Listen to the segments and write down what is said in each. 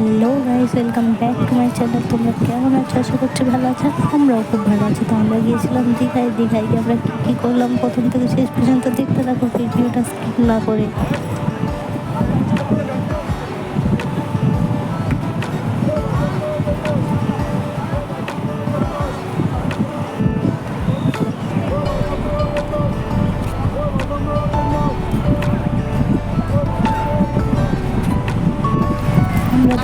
Hello guys welcome back to my channel তোমরা কেমন আছো? আশা করছি ভালো আছো। আমরাও খুব ভালো আছি। তো আমরা গিয়েছিলাম দীঘায়। দীঘায় গিয়ে আমরা কী কী করলাম? প্রথম থেকে শেষ পর্যন্ত দেখতে থাকো, ভিডিওটা স্কিপ না করে।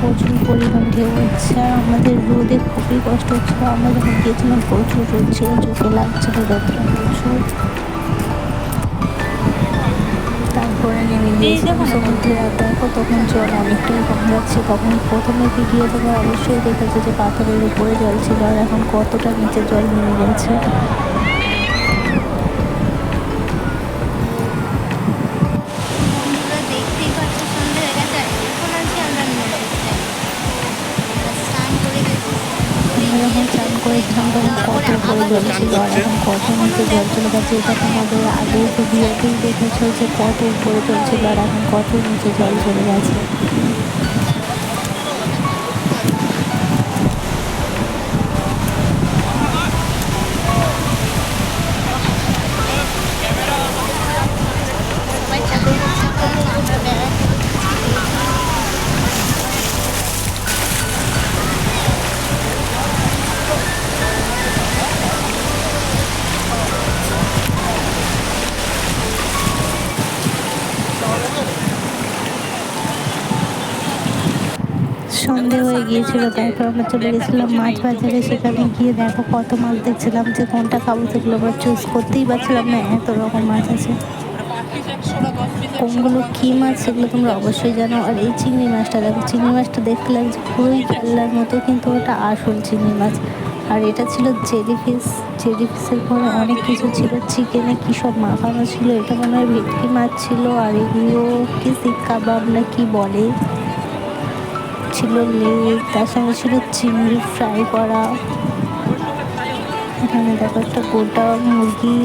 প্রচুর পরিমাণ ঢেউ হচ্ছে আর আমাদের রোদে খুবই কষ্ট হচ্ছিল আমরা যখন গিয়েছিলাম প্রচুর রোদ ছিল চোখে লাগছিল রোদটা প্রচুর। তারপরে নেমে গিয়েছিলাম সমুদ্রে আর দেখো তখন জল অনেকটাই কম যাচ্ছে। তখন প্রথমে ভিডিও থেকে অবশ্যই দেখেছে যে পাথরের উপরে জল ছিল আর এখন কতটা নিচে জল নেমে গেছে। করেছিলাম তখন কত উপরে জল ছিল আর এখন কত নিচে জল চলে গেছে এটা তোমাদের আগে ভিডিওতেই দেখেছ যে কত উপরে জল ছিল আর এখন কত নিচে জল চলে গেছে সন্ধে হয়ে গিয়েছিল, তারপর আমরা চলে গেছিলাম মাছ বাজারে। সেখানে গিয়ে দেখো কত মাছ দেখছিলাম যে কোনটা খাব সেগুলো আমরা চুজ করতেই পারছিলাম না, এত রকম মাছ আছে। কোনগুলো কী মাছ সেগুলো তোমরা অবশ্যই জানো। আর এই চিংড়ি মাছটা দেখো, চিংড়ি মাছটা দেখতে লাগছে পুরোই খেলনার মতো, কিন্তু ওটা আসল চিংড়ি মাছ। আর এটা ছিল জেলি ফিস জেলি ফিসের পরে অনেক কিছু ছিল, চিকেনে কী সব মাখানো ছিল, এটা মনে হয় ভেটকি মাছ ছিল, আর এগুলো কি শিক কাবাব না কি বলে। ছিল লেগ তার সঙ্গে ছিল চিংড়ি ফ্রাই করা। এখানে দেখো একটা গোটা মুরগি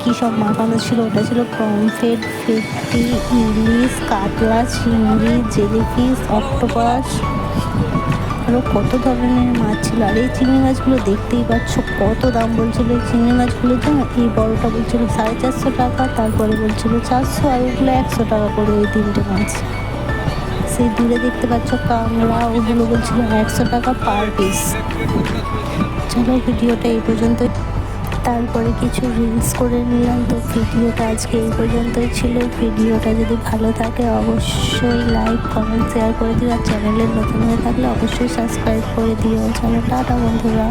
কী সব মাখানো ছিল? ওটা ছিল পমফ্রেট ফেটকি ইলিশ, কাতলা, চিংড়ি, জেলিফিশ, অক্টোপাস। আরও কত ধরনের মাছ ছিল? আর এই চিংড়ি মাছগুলো দেখতেই পাচ্ছ কত দাম বলছিল। এই চিংড়ি মাছগুলোর জন্য এই বড়টা বলছিল সাড়ে চারশো টাকা, তারপরে বলছিল চারশো, আর ওগুলো একশো টাকা করে এই তিনটে মাছ। সেই দূরে দেখতে পাচ্ছ কাংড়া ওগুলো বলছিল একশো টাকা পার পিস চলো ভিডিওটা এই পর্যন্ত তারপরে কিছু রিলস করে নিলাম। তো ভিডিওটা আজকে এই পর্যন্তই ছিল। ভিডিওটা যদি ভালো থাকে অবশ্যই লাইক কমেন্ট শেয়ার করে দিও। আর চ্যানেলের নতুন হয়ে থাকলে অবশ্যই সাবস্ক্রাইব করে দিও। চলো, টাটা বন্ধুরা।